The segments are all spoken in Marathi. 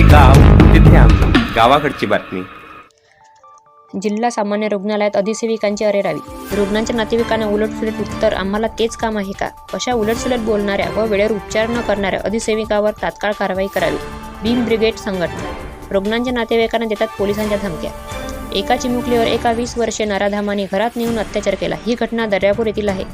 जिथे गाव तिथे आम्ही. गावाकडची बातमी. जिल्हा सामान्य रुग्णालयात अधिसेविकांची अरेरावी. रुग्णांच्या नातेवाईकांना उलटसुलट उत्तर आम्हाला तेच काम आहे का? अशा उलटसुलट बोलणाऱ्या व वेळेवर उपचार न करणाऱ्या अधिसेविकावर तात्काळ कारवाई करावी. भीम ब्रिगेड संघटना. रुग्णांच्या नातेवाईकांना देतात पोलिसांच्या धमक्या. एका चिमुकलीवर एका वीस वर्षे नराधामाने घरात नेऊन अत्याचार केला. ही घटना दर्यापूर येथील आहे.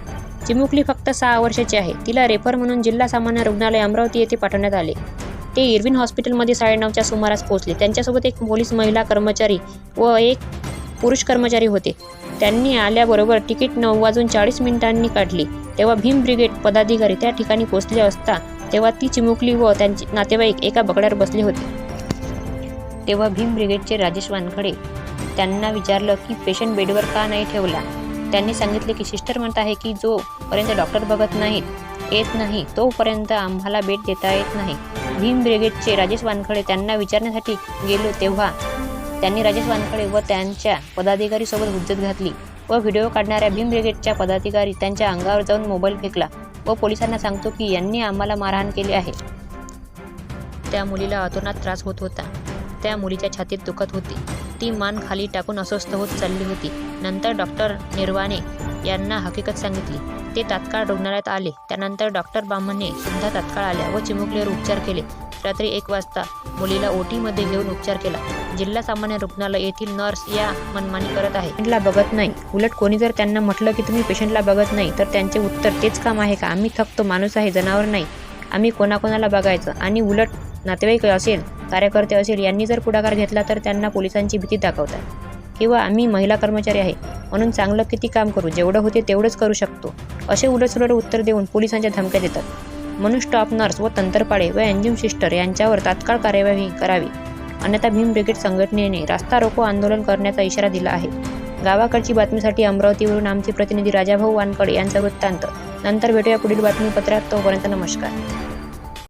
चिमुकली फक्त सहा वर्षाची आहे. तिला रेफर म्हणून जिल्हा सामान्य रुग्णालय अमरावती येथे पाठवण्यात आले. ते इरविन हॉस्पिटलमध्ये साडेनऊच्या सुमारास पोहोचले. त्यांच्यासोबत एक पोलीस महिला कर्मचारी व एक पुरुष कर्मचारी होते. त्यांनी आल्याबरोबर तिकीट नऊ वाजून चाळीस मिनिटांनी काढली. तेव्हा भीम ब्रिगेड पदाधिकारी त्या ठिकाणी पोहोचले असता तेव्हा ती चिमुकली व त्यांचे नातेवाईक एका बकड्यावर बसले होते. तेव्हा भीम ब्रिगेडचे राजेश वानखडे त्यांना विचारलं की पेशंट बेडवर का नाही ठेवला? त्यांनी सांगितले की सिस्टर म्हणत आहे की जोपर्यंत डॉक्टर बघत नाहीत येत नाही तोपर्यंत आम्हाला बेड देता येत नाही. भीम ब्रिगेडचे राजेश वानखडे त्यांना विचारण्यासाठी गेलो तेव्हा त्यांनी राजेश वानखडे व त्यांच्या पदाधिकारीसोबत हुज्जत घातली व व्हिडिओ काढणाऱ्या भीम ब्रिगेडच्या पदाधिकारी त्यांच्या अंगावर जाऊन मोबाईल फेकला व पोलिसांना सांगतो की यांनी आम्हाला मारहाण केली आहे. त्या मुलीला अतोनात त्रास होत होता. त्या मुलीच्या छातीत दुखत होती. ती मान खाली टाकून अस्वस्थ होत चालली होती. नंतर डॉक्टर निर्वाणे यांना हकीकत सांगितली. ते तात्काळ रुग्णालयात आले. त्यानंतर डॉक्टर बामणे सुद्धा तात्काळ आल्या व चिमुकलीवर उपचार केले. रात्री एक वाजता मुलीला ओटीमध्ये घेऊन उपचार केला. जिल्हा सामान्य रुग्णालय येथील नर्स या मनमानी करत आहे. पेशंटला बघत नाही. उलट कोणी जर त्यांना म्हटलं की तुम्ही पेशंटला बघत नाही तर त्यांचे उत्तर तेच काम आहे का? आम्ही थकतो माणूस आहे जनावर नाही. आम्ही कोणाकोणाला बघायचं? आणि उलट नातेवाईक असेल कार्यकर्ते असेल यांनी जर पुढाकार घेतला तर त्यांना पोलिसांची भीती दाखवतात. किंवा आम्ही महिला कर्मचारी आहे म्हणून चांगलं किती काम करू जेवढं होते तेवढंच करू शकतो. असे उलटसुलट उत्तर देऊन पोलिसांच्या धमक्या देतात. म्हणून स्टॉप नर्स व तंत्रपाळे व एन्जिम सिस्टर यांच्यावर तात्काळ कार्यवाही करावी. अन्यथा भीम ब्रिगेड संघटनेने रास्ता रोको आंदोलन करण्याचा इशारा दिला आहे. गावाकडची बातमीसाठी अमरावतीवरून आमचे प्रतिनिधी राजाभाऊ वानकडे यांचा वृत्तांत. नंतर भेटूया पुढील बातमीपत्रात. तोपर्यंत नमस्कार.